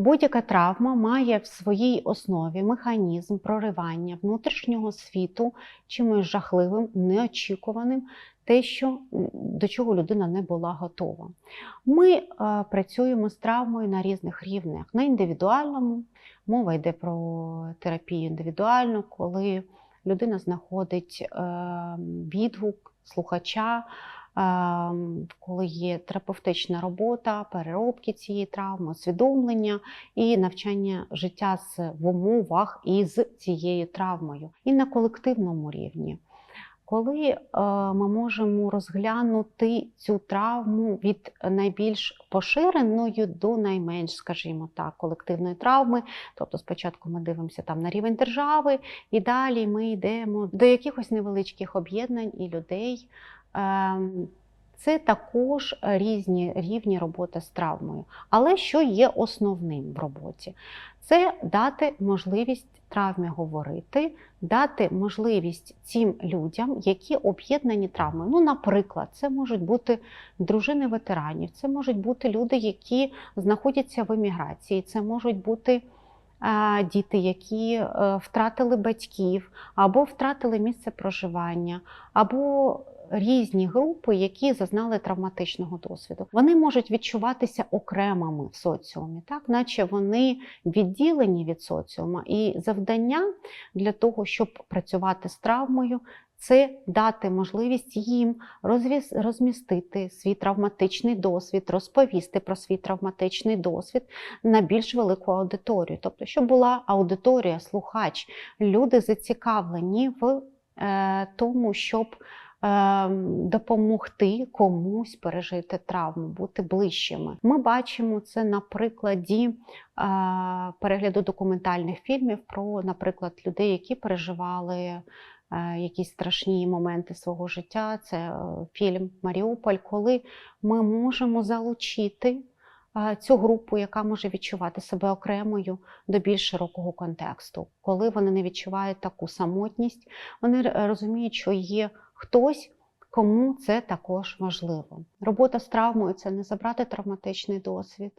Будь-яка травма має в своїй основі механізм проривання внутрішнього світу чимось жахливим, неочікуваним, те, що, до чого людина не була готова. Ми е, працюємо з травмою на різних рівнях. На індивідуальному мова йде про терапію індивідуальну, коли людина знаходить е, відгук слухача. Е, Коли є терапевтична робота, переробки цієї травми, усвідомлення і навчання життя в умовах із цією травмою, і на колективному рівні. Коли е, ми можемо розглянути цю травму від найбільш поширеної до найменш, скажімо так, колективної травми. Тобто спочатку ми дивимося там на рівень держави, і далі ми йдемо до якихось невеличких об'єднань і людей. Ем, Це також різні рівні роботи з травмою. Але що є основним в роботі? Це дати можливість травмі говорити, дати можливість цим людям, які об'єднані травмою. Ну, наприклад, це можуть бути дружини ветеранів, це можуть бути люди, які знаходяться в еміграції, це можуть бути е, діти, які е, втратили батьків, або втратили місце проживання, або різні групи, які зазнали травматичного досвіду. Вони можуть відчуватися окремими в соціумі, так наче вони відділені від соціуму. І завдання для того, щоб працювати з травмою. Це дати можливість їм розвіз, розмістити свій травматичний досвід, розповісти про свій травматичний досвід на більш велику аудиторію. Тобто, щоб була аудиторія, слухач, люди зацікавлені в е, тому, щоб допомогти комусь пережити травму, бути ближчими. Ми бачимо це на прикладі е, перегляду документальних фільмів про, наприклад, людей, які переживали. е, Якісь страшні моменти свого життя, це е, фільм Маріуполь, коли ми можемо залучити цю групу, яка може відчувати себе окремою до більш широкого контексту, коли вони не відчувають таку самотність, вони розуміють, що є хтось, кому це також важливо. Робота з травмою це не забрати травматичний досвід,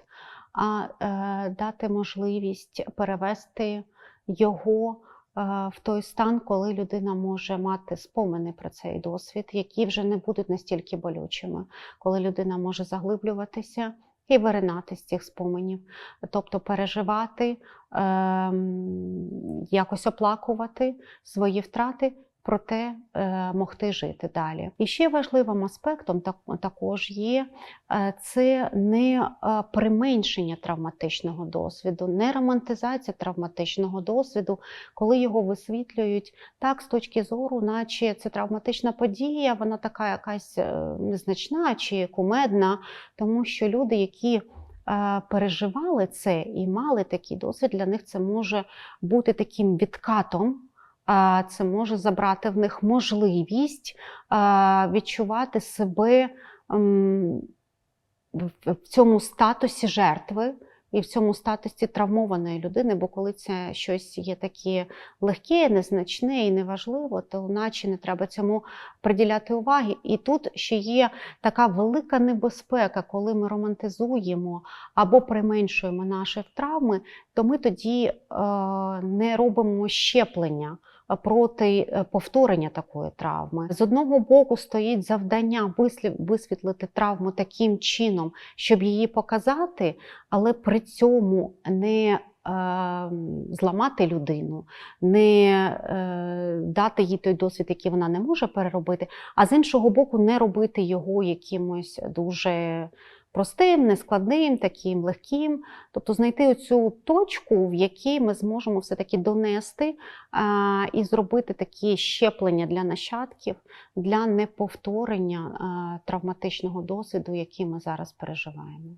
а е, дати можливість перевести його. е, В той стан, коли людина може мати спомини про цей досвід, які вже не будуть настільки болючими, коли людина може заглиблюватися і виринати з цих споменів, тобто переживати, ем, якось оплакувати свої втрати, проте е, могти жити далі. І ще важливим аспектом так, також є е, це не е, применшення травматичного досвіду, не романтизація травматичного досвіду, коли його висвітлюють так з точки зору, наче це травматична подія, вона така якась незначна чи кумедна, тому що люди, які переживали це і мали такий досвід, для них це може бути таким відкатом. Це може забрати в них можливість відчувати себе в цьому статусі жертви і в цьому статусі травмованої людини, бо коли це щось є таке легке, незначне і неважливо, то наче не треба цьому приділяти уваги. І тут ще є така велика небезпека, коли ми романтизуємо або применшуємо наші травми, то ми тоді е, не робимо щеплення проти е, повторення такої травми. З одного боку стоїть завдання висвітлити травму таким чином, щоб її показати, але при цьому не е, зламати людину, не е, дати їй той досвід, який вона не може переробити, а з іншого боку, не робити його якимось дуже простим, нескладним, таким легким. Тобто знайти оцю точку, в якій ми зможемо все-таки донести а, і зробити такі щеплення для нащадків для неповторення а, травматичного досвіду, який ми зараз переживаємо.